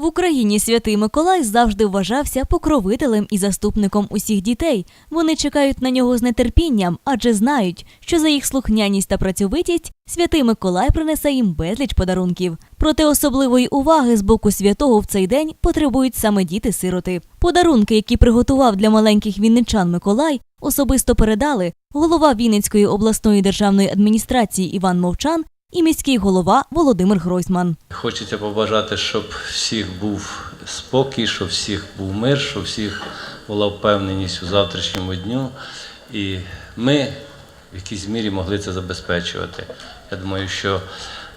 В Україні святий Миколай завжди вважався покровителем і заступником усіх дітей. Вони чекають на нього з нетерпінням, адже знають, що за їх слухняність та працьовитість святий Миколай принесе їм безліч подарунків. Проте особливої уваги з боку святого в цей день потребують саме діти-сироти. Подарунки, які приготував для маленьких вінничан Миколай, особисто передали голова Вінницької обласної державної адміністрації Іван Мовчан і міський голова Володимир Гройсман. Хочеться побажати, щоб всіх був спокій, щоб всіх був мир, щоб всіх була впевненість у завтрашньому дню. І ми в якійсь мірі могли це забезпечувати. Я думаю, що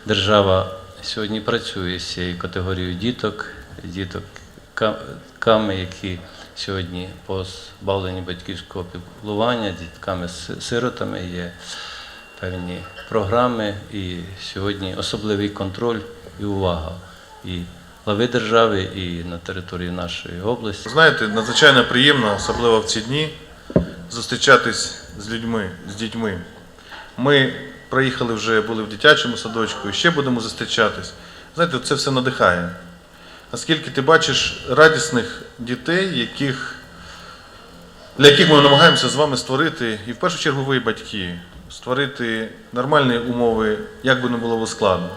держава сьогодні працює з цією категорією діток, дітками, які сьогодні позбавлені батьківського піклування, дітками-сиротами є певні програми, і сьогодні особливий контроль і увага і глави держави, і на території нашої області. Знаєте, надзвичайно приємно, особливо в ці дні, зустрічатись з людьми, з дітьми. Ми приїхали вже, були в дитячому садочку, і ще будемо зустрічатись. Знаєте, це все надихає. Наскільки ти бачиш радісних дітей, яких, для яких ми намагаємося з вами створити, і в першу чергу ви, батьки, створити нормальні умови, як би не було складно.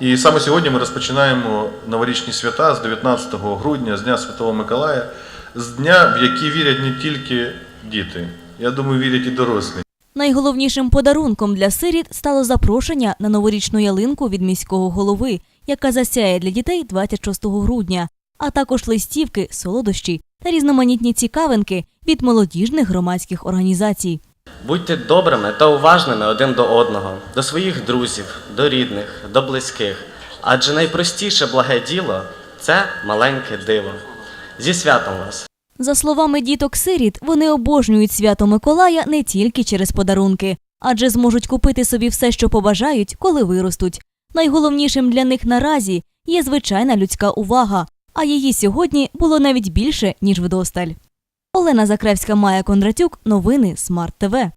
І саме сьогодні ми розпочинаємо новорічні свята з 19 грудня, з Дня Святого Миколая, з дня, в який вірять не тільки діти, я думаю, вірять і дорослі. Найголовнішим подарунком для сиріт стало запрошення на новорічну ялинку від міського голови, яка засяє для дітей 26 грудня, а також листівки, солодощі та різноманітні цікавинки від молодіжних громадських організацій. Будьте добрими та уважними один до одного, до своїх друзів, до рідних, до близьких. Адже найпростіше благе діло це маленьке диво. Зі святом вас! За словами діток сиріт, вони обожнюють свято Миколая не тільки через подарунки, адже зможуть купити собі все, що побажають, коли виростуть. Найголовнішим для них наразі є звичайна людська увага, а її сьогодні було навіть більше, ніж вдосталь. Олена Закревська, Майя Кондратюк, новини Смарт ТВ.